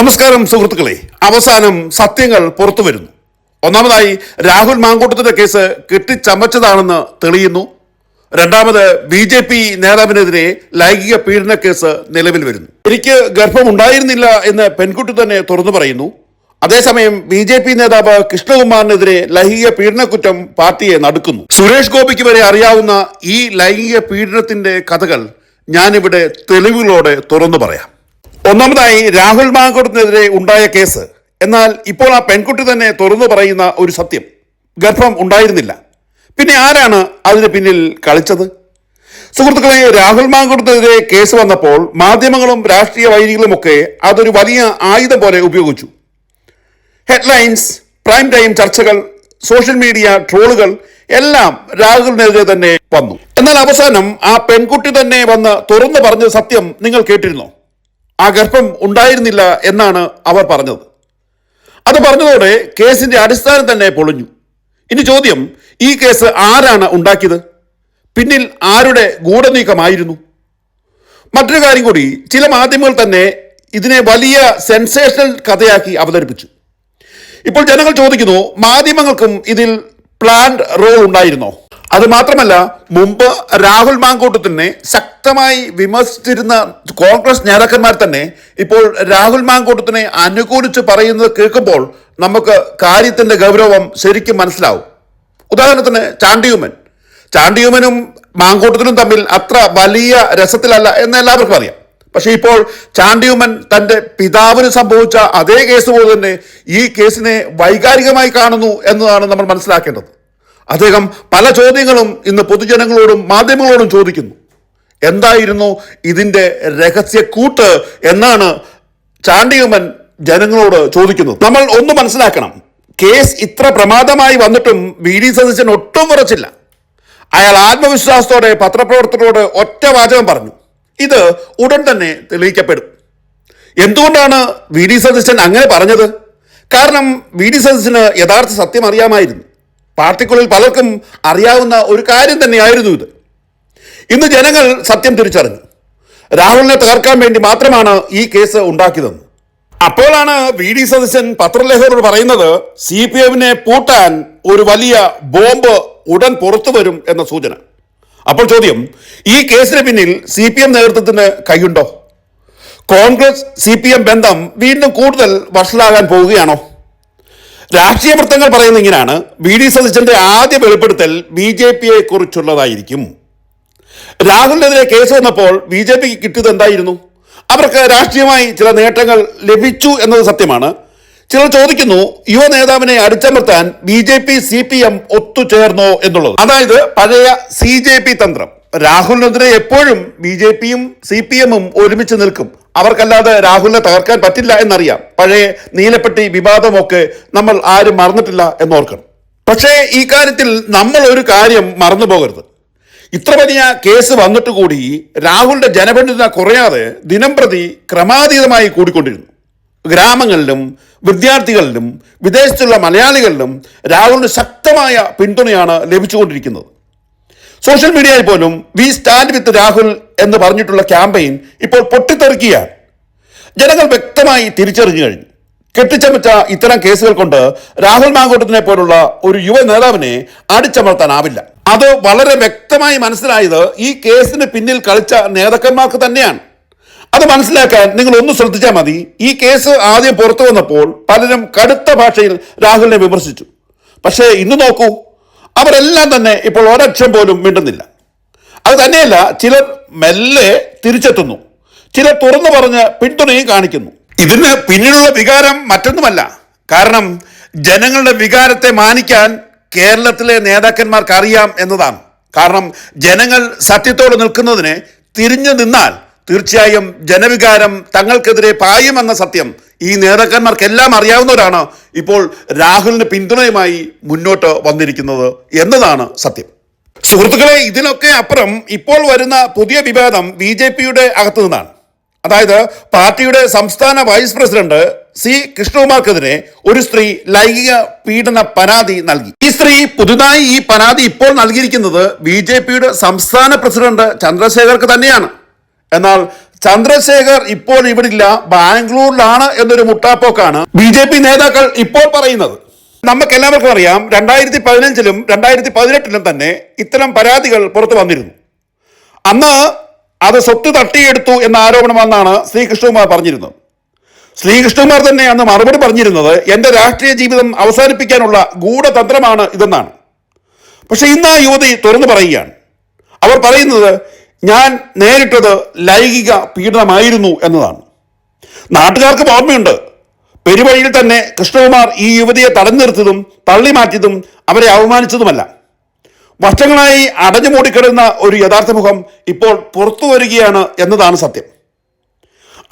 നമസ്കാരം സുഹൃത്തുക്കളെ. അവസാനം സത്യങ്ങൾ പുറത്തു വരുന്നു. ഒന്നാമതായി രാഹുൽ മാങ്കൂട്ടത്തിന്റെ കേസ് കെട്ടിച്ചമച്ചതാണെന്ന് തെളിയുന്നു. രണ്ടാമത് ബി ജെ പി നേതാവിനെതിരെ ലൈംഗിക പീഡന കേസ് നിലവിൽ വരുന്നു. എനിക്ക് ഗർഭമുണ്ടായിരുന്നില്ല എന്ന് പെൺകുട്ടി തന്നെ തുറന്നു പറയുന്നു. അതേസമയം ബി ജെ പി നേതാവ് കൃഷ്ണകുമാറിനെതിരെ ലൈംഗിക പീഡന കുറ്റം പാർട്ടിയെ നടക്കുന്നു. സുരേഷ് ഗോപിക്ക് വരെ അറിയാവുന്ന ഈ ലൈംഗിക പീഡനത്തിന്റെ കഥകൾ ഞാനിവിടെ തെളിവുകളോടെ തുറന്നു പറയാം. ഒന്നാമതായി രാഹുൽ മാങ്കോടത്തിനെതിരെ ഉണ്ടായ കേസ്. എന്നാൽ ഇപ്പോൾ ആ പെൺകുട്ടി തന്നെ തുറന്നു പറയുന്ന ഒരു സത്യം. ഗർഭം ഉണ്ടായിരുന്നില്ല. പിന്നെ ആരാണ് അതിന് പിന്നിൽ കളിച്ചത്? സുഹൃത്തുക്കളെ രാഹുൽ മാങ്കൂട്ടത്തിനെതിരെ കേസ് വന്നപ്പോൾ മാധ്യമങ്ങളും രാഷ്ട്രീയ ഒക്കെ അതൊരു വലിയ ആയുധം പോലെ ഉപയോഗിച്ചു. ഹെഡ്ലൈൻസ് പ്രൈം ടൈം ചർച്ചകൾ സോഷ്യൽ മീഡിയ ട്രോളുകൾ എല്ലാം രാഹുലിനെതിരെ തന്നെ വന്നു. എന്നാൽ അവസാനം ആ പെൺകുട്ടി തന്നെ വന്ന് തുറന്നു പറഞ്ഞ സത്യം നിങ്ങൾ കേട്ടിരുന്നോ? ആ ഗർഭം ഉണ്ടായിരുന്നില്ല എന്നാണ് അവർ പറഞ്ഞത്. അത് പറഞ്ഞതോടെ കേസിന്റെ അടിസ്ഥാനം തന്നെ പൊളിഞ്ഞു. ഇനി ചോദ്യം ഈ കേസ് ആരാണ് ഉണ്ടാക്കിയത്? പിന്നിൽ ആരുടെ ഗൂഢനീക്കമായിരുന്നു? മറ്റൊരു കാര്യം കൂടി ചില മാധ്യമങ്ങൾ തന്നെ ഇതിനെ വലിയ സെൻസേഷണൽ കഥയാക്കി അവതരിപ്പിച്ചു. ഇപ്പോൾ ജനങ്ങൾ ചോദിക്കുന്നു മാധ്യമങ്ങൾക്കും ഇതിൽ പ്ലാൻഡ് റോൾ ഉണ്ടായിരുന്നോ? അത് മാത്രമല്ല മുമ്പ് രാഹുൽ മാങ്കൂട്ടത്തിനെ ശക്തമായി വിമർശിച്ചിരുന്ന കോൺഗ്രസ് നേതാക്കന്മാർ തന്നെ ഇപ്പോൾ രാഹുൽ മാങ്കൂട്ടത്തിനെ അനുകൂലിച്ച് പറയുന്നത് കേൾക്കുമ്പോൾ നമുക്ക് കാര്യത്തിന്റെ ഗൗരവം ശരിക്കും മനസ്സിലാവും. ഉദാഹരണത്തിന് ചാണ്ടിയുമൻ. ചാണ്ടിയുമനും മാങ്കൂട്ടത്തിനും തമ്മിൽ അത്ര വലിയ രസത്തിലല്ല എന്ന് എല്ലാവർക്കും അറിയാം. പക്ഷേ ഇപ്പോൾ ചാണ്ടിയുമൻ തന്റെ പിതാവിന് സംഭവിച്ച അതേ കേസ് പോലെ തന്നെ ഈ കേസിനെ വൈകാരികമായി കാണുന്നു എന്നതാണ് നമ്മൾ മനസ്സിലാക്കേണ്ടത്. അദ്ദേഹം പല ചോദ്യങ്ങളും ഇന്ന് പൊതുജനങ്ങളോടും മാധ്യമങ്ങളോടും ചോദിക്കുന്നു. എന്തായിരുന്നു ഇതിന്റെ രഹസ്യക്കൂട്ട് എന്നാണ് ചാണ്ടിയുമൻ ജനങ്ങളോട് ചോദിക്കുന്നത്. നമ്മൾ ഒന്ന് മനസ്സിലാക്കണം. കേസ് ഇത്ര പ്രമാദമായി വന്നിട്ടും വി ഡി സതീശൻ ഒട്ടും കുറച്ചില്ല അയാൾ ആത്മവിശ്വാസത്തോടെ പത്രപ്രവർത്തകരോട് ഒറ്റ വാചകം പറഞ്ഞു. ഇത് ഉടൻ തന്നെ തെളിയിക്കപ്പെടും. എന്തുകൊണ്ടാണ് വി ഡി സതീശൻ അങ്ങനെ പറഞ്ഞത്? കാരണം വി ഡി സതീശന് യഥാർത്ഥ സത്യം അറിയാമായിരുന്നു. പാർട്ടിക്കുള്ളിൽ പലർക്കും അറിയാവുന്ന ഒരു കാര്യം തന്നെയായിരുന്നു ഇത്. ഇന്ന് ജനങ്ങൾ സത്യം തിരിച്ചറിഞ്ഞു. രാഹുലിനെ തകർക്കാൻ വേണ്ടി മാത്രമാണ് ഈ കേസ് ഉണ്ടാക്കിയതെന്ന്. അപ്പോഴാണ് വി ഡി സതീശൻ പത്രലേഖകരോട് പറയുന്നത് സി പി എമ്മിനെ പൂട്ടാൻ ഒരു വലിയ ബോംബ് ഉടൻ പുറത്തു വരും എന്ന സൂചന. അപ്പോൾ ചോദ്യം ഈ കേസിന് പിന്നിൽ സി പി എം നേതൃത്വത്തിന് കൈയുണ്ടോ? കോൺഗ്രസ് സി പി എം ബന്ധം വീണ്ടും കൂടുതൽ വഷളാകാൻ പോവുകയാണോ? രാഷ്ട്രീയ വൃത്തങ്ങൾ പറയുന്ന ഇങ്ങനെയാണ്. വി ഡി സതീശന്റെ ആദ്യ വെളിപ്പെടുത്തൽ ബി ജെ പിയെ കുറിച്ചുള്ളതായിരിക്കും രാഹുലിനെതിരെ കേസ് വന്നപ്പോൾ ബി ജെ പിക്ക് കിട്ടിയത് എന്തായിരുന്നു? അവർക്ക് രാഷ്ട്രീയമായി ചില നേട്ടങ്ങൾ ലഭിച്ചു എന്നത് സത്യമാണ്. ചിലർ ചോദിക്കുന്നു യുവ നേതാവിനെ അടിച്ചമർത്താൻ B J P C P M ഒത്തുചേർന്നോ എന്നുള്ളത്. അതായത് പഴയ സി ജെ പി തന്ത്രം. രാഹുലിനെതിരെ എപ്പോഴും ബി ജെ പിയും സി പി എമ്മും ഒരുമിച്ച് നിൽക്കും. അവർക്കല്ലാതെ രാഹുലിനെ തകർക്കാൻ പറ്റില്ല എന്നറിയാം. പഴയ നീലപ്പെട്ടി വിവാദമൊക്കെ നമ്മൾ ആരും മറന്നിട്ടില്ല എന്നോർക്കണം. പക്ഷേ ഈ കാര്യത്തിൽ നമ്മൾ ഒരു കാര്യം മറന്നു പോകരുത്. ഇത്ര വലിയ കേസ് വന്നിട്ട് കൂടി രാഹുലിന്റെ ജനപിന്തുണ കുറയാതെ ദിനം പ്രതി ക്രമാതീതമായി കൂടിക്കൊണ്ടിരുന്നു. ഗ്രാമങ്ങളിലും വിദ്യാർത്ഥികളിലും വിദേശത്തുള്ള മലയാളികളിലും രാഹുലിന് ശക്തമായ പിന്തുണയാണ് ലഭിച്ചുകൊണ്ടിരിക്കുന്നത്. സോഷ്യൽ മീഡിയയിൽ പോലും വി സ്റ്റാൻഡ് വിത്ത് രാഹുൽ എന്ന് പറഞ്ഞിട്ടുള്ള ക്യാമ്പയിൻ ഇപ്പോൾ പൊട്ടിത്തെറിക്കുകയാണ്. ജനങ്ങൾ വ്യക്തമായി തിരിച്ചറിഞ്ഞു കഴിഞ്ഞു. കെട്ടിച്ചമച്ച ഇത്തരം കേസുകൾ കൊണ്ട് രാഹുൽ മാങ്കോട്ടത്തിനെ പോലുള്ള ഒരു യുവ നേതാവിനെ അടിച്ചമർത്താനാവില്ല. അത് വളരെ വ്യക്തമായി മനസ്സിലായത് ഈ കേസിന് പിന്നിൽ കളിച്ച നേതാക്കന്മാർക്ക് തന്നെയാണ്. അത് മനസ്സിലാക്കാൻ നിങ്ങൾ ഒന്ന് ശ്രദ്ധിച്ചാൽ മതി. ഈ കേസ് ആദ്യം പുറത്തു വന്നപ്പോൾ പലരും കടുത്ത ഭാഷയിൽ രാഹുലിനെ വിമർശിച്ചു. പക്ഷേ ഇന്ന് നോക്കൂ അവരെല്ലാം തന്നെ ഇപ്പോൾ ഒരക്ഷം പോലും മിണ്ടുന്നില്ല. അത് തന്നെയല്ല ചിലർ മെല്ലെ തിരിച്ചെത്തുന്നു. ചിലർ തുറന്നു പറഞ്ഞ് പിന്തുണയും കാണിക്കുന്നു. ഇതിന് പിന്നിലുള്ള വികാരം മറ്റൊന്നുമല്ല. കാരണം ജനങ്ങളുടെ വികാരത്തെ മാനിക്കാൻ കേരളത്തിലെ നേതാക്കന്മാർക്ക് അറിയാം എന്നതാണ്. കാരണം ജനങ്ങൾ സത്യത്തോട് നിൽക്കുന്നതിന് തിരിഞ്ഞു നിന്നാൽ തീർച്ചയായും ജനവികാരം തങ്ങൾക്കെതിരെ പായുമെന്ന സത്യം ഈ നേതാക്കന്മാർക്കെല്ലാം അറിയാവുന്നവരാണ് ഇപ്പോൾ രാഹുലിന് പിന്തുണയുമായി മുന്നോട്ട് വന്നിരിക്കുന്നത് എന്നതാണ് സത്യം. സുഹൃത്തുക്കളെ ഇതിനൊക്കെ അപ്പുറം ഇപ്പോൾ വരുന്ന പുതിയ വിവാദം ബി ജെ പിയുടെ അകത്തു നിന്നാണ്. അതായത് പാർട്ടിയുടെ സംസ്ഥാന വൈസ് പ്രസിഡന്റ് സി കൃഷ്ണകുമാർക്കെതിരെ ഒരു സ്ത്രീ ലൈംഗിക പീഡന പരാതി നൽകി. ഈ സ്ത്രീ പുതുതായി ഈ പരാതി ഇപ്പോൾ നൽകിയിരിക്കുന്നത് ബി ജെ പിയുടെ സംസ്ഥാന പ്രസിഡന്റ് ചന്ദ്രശേഖർക്ക് തന്നെയാണ്. എന്നാൽ ചന്ദ്രശേഖർ ഇപ്പോൾ ഇവിടില്ല ബാംഗ്ലൂരിലാണ് എന്നൊരു മുട്ടാപ്പോക്കാണ് ബി ജെ പി നേതാക്കൾ ഇപ്പോൾ പറയുന്നത്. നമുക്ക് എല്ലാവർക്കും അറിയാം രണ്ടായിരത്തി പതിനഞ്ചിലും രണ്ടായിരത്തി പതിനെട്ടിലും തന്നെ ഇത്തരം പരാതികൾ പുറത്തു വന്നിരുന്നു. അന്ന് അത് സ്വത്ത് തട്ടിയെടുത്തു എന്ന ആരോപണമെന്നാണ് ശ്രീകൃഷ്ണകുമാർ പറഞ്ഞിരുന്നത്. ശ്രീകൃഷ്ണകുമാർ തന്നെ അന്ന് മറുപടി പറഞ്ഞിരുന്നത് എന്റെ രാഷ്ട്രീയ ജീവിതം അവസാനിപ്പിക്കാനുള്ള ഗൂഢതന്ത്രമാണ് ഇതെന്നാണ്. പക്ഷെ ഇന്ന് ആ യുവതി തുറന്നു പറയുകയാണ്. അവർ പറയുന്നത് ഞാൻ നേരിട്ടത് ലൈംഗിക പീഡനമായിരുന്നു എന്നതാണ്. നാട്ടുകാർക്ക് ഓർമ്മയുണ്ട്. പെരുവഴിയിൽ തന്നെ കൃഷ്ണകുമാർ ഈ യുവതിയെ തടഞ്ഞു നിർത്തിയതും തള്ളി മാറ്റിയതും അവരെ അവമാനിച്ചതുമല്ല വർഷങ്ങളായി അടഞ്ഞു മൂടിക്കിടന്ന ഒരു യഥാർത്ഥ മുഖം ഇപ്പോൾ പുറത്തു വരികയാണ് എന്നതാണ് സത്യം.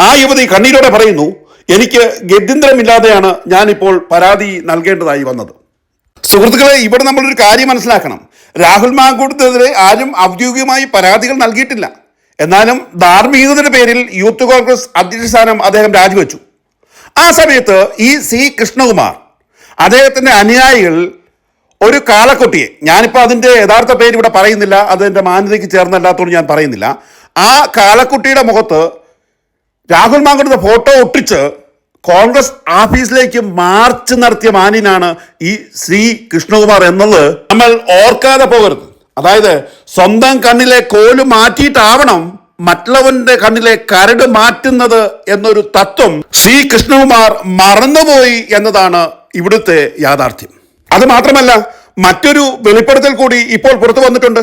ആ യുവതി കണ്ണീരോടെ പറയുന്നു എനിക്ക് ഗത്യന്തരമില്ലാതെയാണ് ഞാനിപ്പോൾ പരാതി നൽകേണ്ടതായി വന്നത്. സുഹൃത്തുക്കളെ ഇവിടെ നമ്മളൊരു കാര്യം മനസ്സിലാക്കണം. രാഹുൽ മാങ്കൂട്ടത്തിനെതിരെ ആരും ഔദ്യോഗികമായി പരാതികൾ നൽകിയിട്ടില്ല. എന്നാലും ധാർമ്മികതയുടെ പേരിൽ യൂത്ത് കോൺഗ്രസ് അധ്യക്ഷ സ്ഥാനം അദ്ദേഹം രാജിവെച്ചു. ആ സമയത്ത് ഈ സി കൃഷ്ണകുമാർ അദ്ദേഹത്തിന്റെ അനുയായികൾ ഒരു കാളക്കുട്ടിയെ ഞാനിപ്പോൾ അതിന്റെ യഥാർത്ഥ പേര് ഇവിടെ പറയുന്നില്ല അത് എന്റെ മാന്യതയ്ക്ക് ചേർന്നല്ലാത്തതുകൊണ്ട് ഞാൻ പറയുന്നില്ല. ആ കാളക്കുട്ടിയുടെ മുഖത്ത് രാഹുൽ മാങ്കുടത്തെ ഫോട്ടോ ഒട്ടിച്ച് കോൺഗ്രസ് ഓഫീസിലേക്ക് മാർച്ച് നടത്തിയ മാന്യനാണ് ഈ ശ്രീ കൃഷ്ണകുമാർ എന്നത്. നമ്മൾ ഓർക്കാതെ പോകരുത്. അതായത് സ്വന്തം കണ്ണിലെ കോൽ മാറ്റിയിട്ടാവണം മറ്റുള്ളവന്റെ കണ്ണിലെ കരട് മാറ്റുന്നത് എന്നൊരു തത്വം ശ്രീ കൃഷ്ണകുമാർ മറന്നുപോയി എന്നതാണ് ഇവിടുത്തെ യാഥാർത്ഥ്യം. അത് മാത്രമല്ല മറ്റൊരു വെളിപ്പെടുത്തൽ കൂടി ഇപ്പോൾ പുറത്തു വന്നിട്ടുണ്ട്.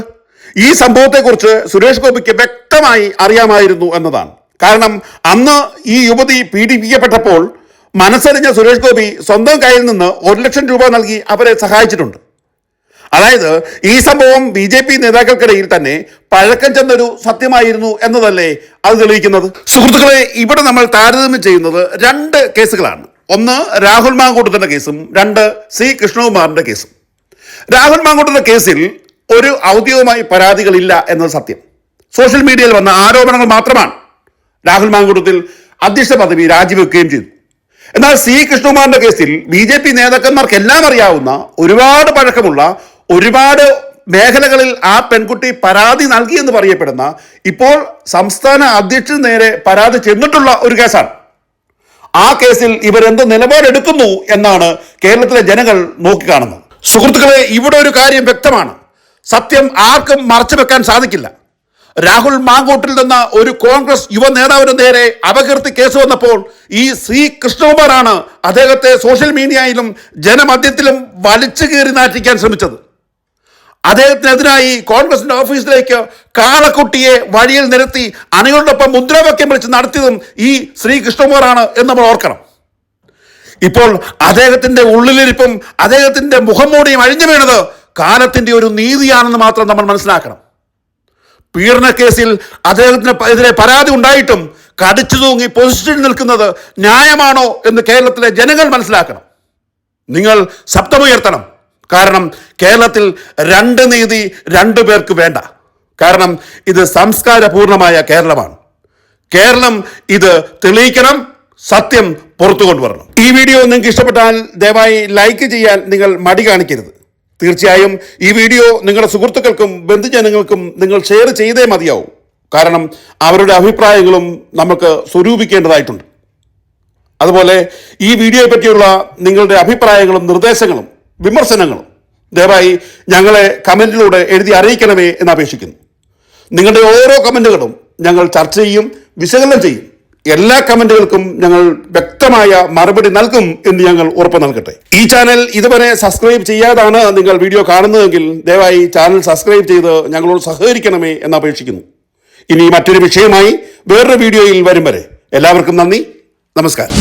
ഈ സംഭവത്തെക്കുറിച്ച് സുരേഷ് ഗോപിക്ക് വ്യക്തമായി അറിയാമായിരുന്നു എന്നതാണ്. കാരണം അന്ന് ഈ യുവതി പീഡിപ്പിക്കപ്പെട്ടപ്പോൾ മനസ്സറിഞ്ഞ സുരേഷ് ഗോപി സ്വന്തം കയ്യിൽ നിന്ന് ഒരു ലക്ഷം രൂപ നൽകി അവരെ സഹായിച്ചിട്ടുണ്ട്. അതായത് ഈ സംഭവം ബി ജെ പി നേതാക്കൾക്കിടയിൽ തന്നെ പഴക്കം ചെന്നൊരു സത്യമായിരുന്നു എന്നതല്ലേ അത് തെളിയിക്കുന്നത്? സുഹൃത്തുക്കളെ ഇവിടെ നമ്മൾ താരതമ്യം ചെയ്യുന്നത് രണ്ട് കേസുകളാണ്. ഒന്ന് രാഹുൽ മാങ്കൂട്ടത്തിന്റെ കേസും രണ്ട് സി കൃഷ്ണകുമാറിന്റെ കേസും. രാഹുൽ മാങ്കൂട്ടത്തിന്റെ കേസിൽ ഒരു ഔദ്യോഗികമായി പരാതികളില്ല എന്നത് സത്യം. സോഷ്യൽ മീഡിയയിൽ വന്ന ആരോപണങ്ങൾ മാത്രമാണ്. രാഹുൽ മാങ്കൂട്ടത്തിൽ അധ്യക്ഷ പദവി രാജിവെക്കുകയും ചെയ്തു. എന്നാൽ സി കൃഷ്ണകുമാറിന്റെ കേസിൽ ബി ജെ പി നേതാക്കന്മാർക്ക് എല്ലാം അറിയാവുന്ന ഒരുപാട് പഴക്കമുള്ള ഒരുപാട് മേഖലകളിൽ ആ പെൺകുട്ടി പരാതി നൽകി എന്ന് പറയപ്പെടുന്ന ഇപ്പോൾ സംസ്ഥാന അധ്യക്ഷന് നേരെ പരാതി ചെന്നിട്ടുള്ള ഒരു കേസാണ്. ആ കേസിൽ ഇവരെന്ത് നിലപാടെടുക്കുന്നു എന്നാണ് കേരളത്തിലെ ജനങ്ങൾ നോക്കിക്കാണുന്നത്. സുഹൃത്തുക്കളെ ഇവിടെ ഒരു കാര്യം വ്യക്തമാണ്. സത്യം ആർക്കും മറച്ചു വെക്കാൻ സാധിക്കില്ല. രാഹുൽ മാങ്കോട്ടിൽ നിന്ന് ഒരു കോൺഗ്രസ് യുവ നേതാവിന് നേരെ അപകീർത്തി കേസ് വന്നപ്പോൾ ഈ ശ്രീ കൃഷ്ണകുമാറാണ് അദ്ദേഹത്തെ സോഷ്യൽ മീഡിയയിലും ജനമധ്യത്തിലും വലിച്ചു കീറി നാറ്റിക്കാൻ ശ്രമിച്ചത്. അദ്ദേഹത്തിനെതിരായി കോൺഗ്രസിന്റെ ഓഫീസിലേക്ക് കാളക്കുട്ടിയെ വഴിയിൽ നിരത്തി അണികളോടൊപ്പം മുദ്രാവാക്യം വിളിച്ച് നടത്തിയതും ഈ ശ്രീ കൃഷ്ണകുമാറാണ് എന്ന് നമ്മൾ ഓർക്കണം. ഇപ്പോൾ അദ്ദേഹത്തിന്റെ ഉള്ളിലിരിപ്പും അദ്ദേഹത്തിന്റെ മുഖംമൂടിയും അഴിഞ്ഞു വീണത് കാലത്തിന്റെ ഒരു നീതിയാണെന്ന് മാത്രം നമ്മൾ മനസ്സിലാക്കണം. പീഡന കേസിൽ അദ്ദേഹത്തിന് എതിരെ പരാതി ഉണ്ടായിട്ടും കടിച്ചു തൂങ്ങി പൊസിഷനിൽ നിൽക്കുന്നത് ന്യായമാണോ എന്ന് കേരളത്തിലെ ജനങ്ങൾ മനസ്സിലാക്കണം. നിങ്ങൾ ശബ്ദമുയർത്തണം. കാരണം കേരളത്തിൽ രണ്ട് നീതി രണ്ടു പേർക്ക് വേണ്ട. കാരണം ഇത് സംസ്കാരപൂർണമായ കേരളമാണ്. കേരളം ഇത് തെളിയിക്കണം സത്യം പുറത്തു കൊണ്ടുവരണം. ഈ വീഡിയോ നിങ്ങൾക്ക് ഇഷ്ടപ്പെട്ടാൽ ദയവായി ലൈക്ക് ചെയ്യാൻ നിങ്ങൾ മടി കാണിക്കരുത്. തീർച്ചയായും ഈ വീഡിയോ നിങ്ങളുടെ സുഹൃത്തുക്കൾക്കും ബന്ധുജനങ്ങൾക്കും നിങ്ങൾ ഷെയർ ചെയ്തേ മതിയാവും. കാരണം അവരുടെ അഭിപ്രായങ്ങളും നമുക്ക് സ്വരൂപിക്കേണ്ടതായിട്ടുണ്ട്. അതുപോലെ ഈ വീഡിയോയെ പറ്റിയുള്ള നിങ്ങളുടെ അഭിപ്രായങ്ങളും നിർദ്ദേശങ്ങളും വിമർശനങ്ങളും ദയവായി ഞങ്ങളെ കമന്റിലൂടെ എഴുതി അറിയിക്കണമേ എന്ന് അപേക്ഷിക്കുന്നു. നിങ്ങളുടെ ഓരോ കമന്റുകളും ഞങ്ങൾ ചർച്ച ചെയ്യും വിശകലനം ചെയ്യും. എല്ലാ കമന്റുകൾക്കും ഞങ്ങൾ വ്യക്തമായ മറുപടി നൽകും എന്ന് ഞങ്ങൾ ഉറപ്പ് നൽകട്ടെ. ഈ ചാനൽ ഇതുവരെ സബ്സ്ക്രൈബ് ചെയ്യാതാണ് നിങ്ങൾ വീഡിയോ കാണുന്നതെങ്കിൽ ദയവായി ചാനൽ സബ്സ്ക്രൈബ് ചെയ്ത് ഞങ്ങളോട് സഹകരിക്കണമേ എന്ന് അപേക്ഷിക്കുന്നു. ഇനി മറ്റൊരു വിഷയമായി വേറൊരു വീഡിയോയിൽ വരും വരെ. എല്ലാവർക്കും നന്ദി. നമസ്കാരം.